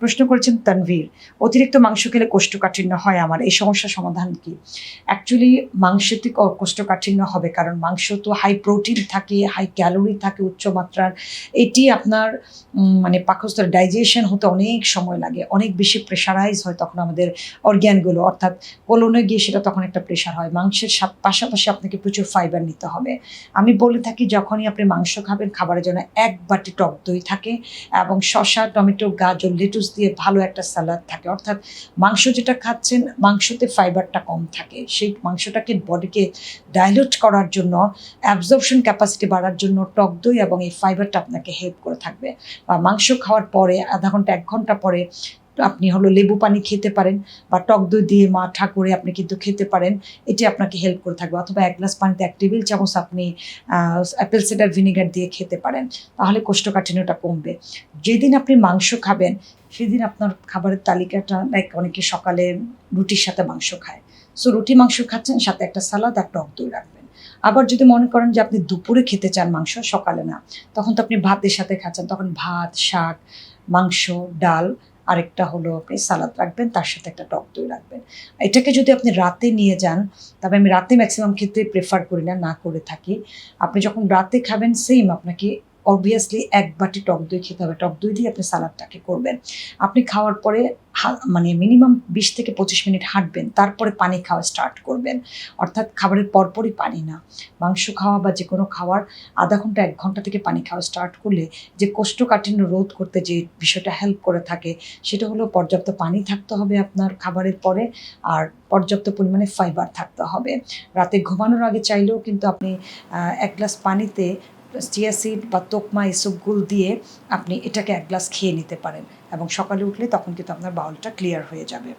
প্রশ্ন করেছেন তানভীর, অতিরিক্ত মাংস খেলে কোষ্ঠকাঠিন্য হয় আমার, এই সমস্যার সমাধান কি? অ্যাকচুয়ালি মাংসতে কোষ্ঠকাঠিন্য হবে কারণ মাংস তো হাই প্রোটিন থাকে হাই ক্যালোরি থাকে উচ্চ মাত্রার। এটি আপনার মানে পাকস্থল ডাইজেশন হতে অনেক সময় লাগে, অনেক বেশি প্রেশারাইজ হয় তখন আমাদের অর্গ্যানগুলো অর্থাৎ কোলনে গিয়ে সেটা তখন একটা প্রেশার হয়। মাংসের পাশাপাশি আপনাকে প্রচুর ফাইবার নিতে হবে। আমি বলে থাকি, যখনই আপনি মাংস খাবেন, খাবারের জন্য এক বাটি টক দই থাকে এবং শসা, টমেটো, গাজর লেটুস দিয়ে ভালো একটা স্যালাড থাকে। অর্থাৎ মাংস যেটা খাচ্ছেন, মাংসতে ফাইবারটা কম থাকে। সেই মাংসটাকে বডিকে ডাইলুট করার জন্য অ্যাবজর্পশন ক্যাপাসিটি বাড়ার জন্য টক দই এবং এই ফাইবারটা আপনাকে হেল্প করে থাকবে। বা মাংস খাওয়ার পরে, আধা ঘণ্টা, এক ঘণ্টা পরে আপনি হলো লেবু পানি খেতে পারেন বা টক দই দিয়ে মা ঠাকুরে আপনি কিন্তু খেতে পারেন, এটি আপনাকে হেল্প করে থাকবে। অথবা এক গ্লাস পানিতে এক টেবিল চামচ আপনি অ্যাপেল সিডার ভিনেগার দিয়ে খেতে পারেন, তাহলে কোষ্ঠকাঠিন্যটা কমবে। যেদিন আপনি মাংস খাবেন, সেদিন আপনার খাবারের তালিকাটা লাইক অনেকে সকালে রুটির সাথে মাংস খায়। সো রুটি, মাংস খাচ্ছেন, সাথে একটা সালাদ আর টক দই রাখবেন। আবার যদি মনে করেন যে আপনি দুপুরে খেতে চান মাংস, সকালে না, তখন তো আপনি ভাতের সাথে খাচ্ছেন, তখন ভাত, শাক, মাংস, ডাল আরেকটা হলো আপনি সালাদ রাখবেন, তার সাথে একটা টক দই রাখবেন। এটাকে যদি আপনি রাতে নিয়ে যান, তবে আমি রাতে ম্যাক্সিমাম ক্ষেত্রে প্রেফার করি না না করে থাকি। আপনি যখন রাতে খাবেন সেম আপনাকে অবভিয়াসলি এক বাটি টক দই খেতে হবে। টক দই দিয়ে আপনি সালাদটাকে করবেন। আপনি খাওয়ার পরে মানে মিনিমাম বিশ থেকে পঁচিশ মিনিট হাঁটবেন। তারপরে পানি খাওয়া স্টার্ট করবেন। অর্থাৎ খাবারের পরপরই পানি না। মাংস খাওয়া বা যে কোনো খাওয়ার আধা ঘণ্টা, এক ঘণ্টা থেকে পানি খাওয়া স্টার্ট করলে যে কোষ্ঠকাঠিন্য রোধ করতে যে বিষয়টা হেল্প করে থাকে, সেটা হলো পর্যাপ্ত পানি থাকতে হবে আপনার খাবারের পরে আর পর্যাপ্ত পরিমাণে ফাইবার থাকতে হবে। রাতে ঘুমানোর আগে চাইলেও কিন্তু আপনি এক গ্লাস পানিতে চিয়া সিড বা তোকমা এসবগুল দিয়ে আপনি এটাকে এক গ্লাস খেয়ে নিতে পারেন এবং সকালে উঠলে তখন কিন্তু আপনার বাউলটা ক্লিয়ার হয়ে যাবে।